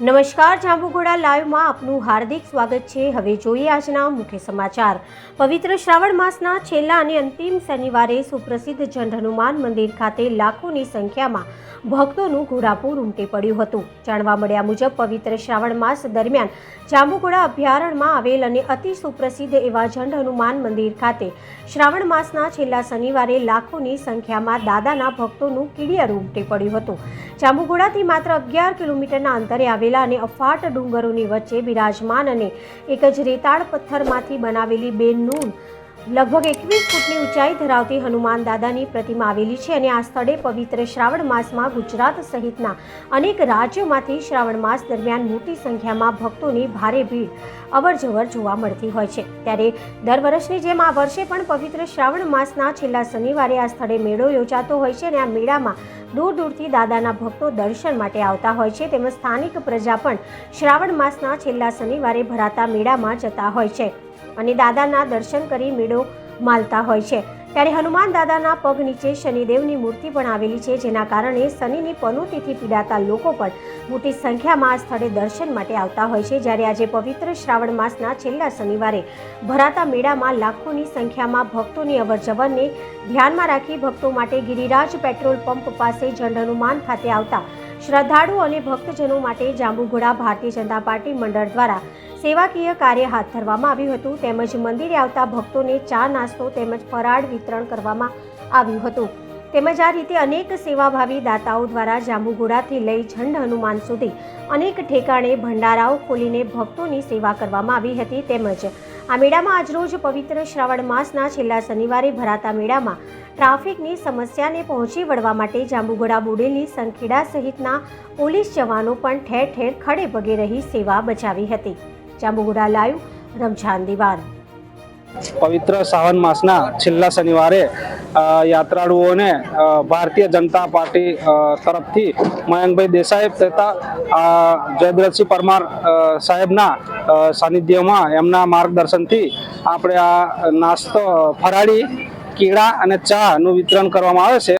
નમસ્કાર, જાંબુઘોડા લાઈવમાં આપનું હાર્દિક સ્વાગત છે. હવે જોઈએ આજના મુખ્ય સમાચાર. પવિત્ર શ્રાવણ માસના છેલ્લા અને અંતિમ શનિવારે સુપ્રસિદ્ધ જંડ હનુમાન મંદિર ખાતે લાખોની સંખ્યામાં ભક્તોનું ઘોડાપૂર ઉમટી પડ્યું હતું. જાણવા મળ્યા મુજબ, પવિત્ર શ્રાવણ માસ દરમિયાન જાંબુઘોડા અભયારણ્યમાં આવેલ અને અતિ સુપ્રસિદ્ધ એવા જંડ હનુમાન મંદિર ખાતે શ્રાવણ માસના છેલ્લા શનિવારે લાખોની સંખ્યામાં દાદાના ભક્તોનું કીડિયારું ઉમટી પડ્યું હતું. જાંબુઘોડાથી માત્ર અગિયાર કિલોમીટરના અંતરે આવેલા અને અફાટ ડુંગરોની વચ્ચે બિરાજમાન અને એક જ રેતાળ પથ્થરમાંથી બનાવેલી બે નૂન લગભગ એકવીસ ફૂટની ઊંચાઈ ધરાવતી હનુમાન દાદાની પ્રતિમા આવેલી છે અને આ સ્થળે પવિત્ર શ્રાવણ માસમાં ગુજરાત સહિતના અનેક રાજ્યોમાંથી શ્રાવણ માસ દરમિયાન મોટી સંખ્યામાં ભક્તોની ભારે ભીડ અવરજવર જોવા મળતી હોય છે. ત્યારે દર વર્ષની જેમ આ વર્ષે પણ પવિત્ર શ્રાવણ માસના છેલ્લા શનિવારે આ સ્થળે મેળો યોજાતો હોય છે અને આ મેળામાં દૂર દૂરથી દાદાના ભક્તો દર્શન માટે આવતા હોય છે. તેમજ સ્થાનિક પ્રજા પણ શ્રાવણ માસના છેલ્લા શનિવારે ભરાતા મેળામાં જતા હોય છે અને દાદાના દર્શન કરી મેળો માલતા હોય છે. ત્યારે હનુમાન દાદાના પગ નીચે શનિદેવની મૂર્તિ પણ આવેલી છે, જેના કારણે શનિની પનુતિથી પીડાતા લોકો પણ મોટી સંખ્યામાં આ સ્થળે દર્શન માટે આવતા હોય છે. જ્યારે આજે પવિત્ર શ્રાવણ માસના છેલ્લા શનિવારે ભરાતા મેળામાં લાખોની સંખ્યામાં ભક્તોની અવરજવરને ધ્યાનમાં રાખી ભક્તો માટે ગિરિરાજ પેટ્રોલ પંપ પાસે જંડ હનુમાન ખાતે આવતા શ્રદ્ધાળુ અને ભક્તજનો માટે જાંબુઘોડા ભારતીય જનતા પાર્ટી મંડળ દ્વારા સેવાકીય કાર્ય હાથ ધરવામાં આવ્યું હતું. તેમજ મંદિરે આવતા ભક્તોને ચા, નાસ્તો તેમજ ફરાળ વિતરણ કરવામાં આવ્યું હતું. તેમજ આ રીતે અનેક સેવાભાવી દાતાઓ દ્વારા જાંબુઘોડાથી લઈ ઝંડ હનુમાન સુધી અનેક ઠેકાણે ભંડારાઓ ખોલીને ભક્તોની સેવા કરવામાં આવી હતી. તેમજ આ મેળામાં આજરોજ પવિત્ર શ્રાવણ માસના છેલ્લા શનિવારે ભરાતા મેળામાં ટ્રાફિકની સમસ્યાને પહોંચી વળવા માટે જાંબુઘોડા બોડેલી સંખેડા સહિતના પોલીસ જવાનો પણ ઠેર ઠેર ખડે પગે રહી સેવા બચાવી હતી. જાંબુઘોડા લાઈવ રમઝાન દિવાન. પવિત્ર સાવન માસના છેલ્લા શનિવારે યાત્રાળુઓને ભારતીય જનતા પાર્ટી તરફથી મયંકભાઈ દેસાઈ તથા જયદ્રથસિંહ પરમાર સાહેબના સાનિધ્યમાં એમના માર્ગદર્શનથી આપણે આ નાસ્તો ફરાળી કેળા અને ચાનું વિતરણ કરવામાં આવે છે.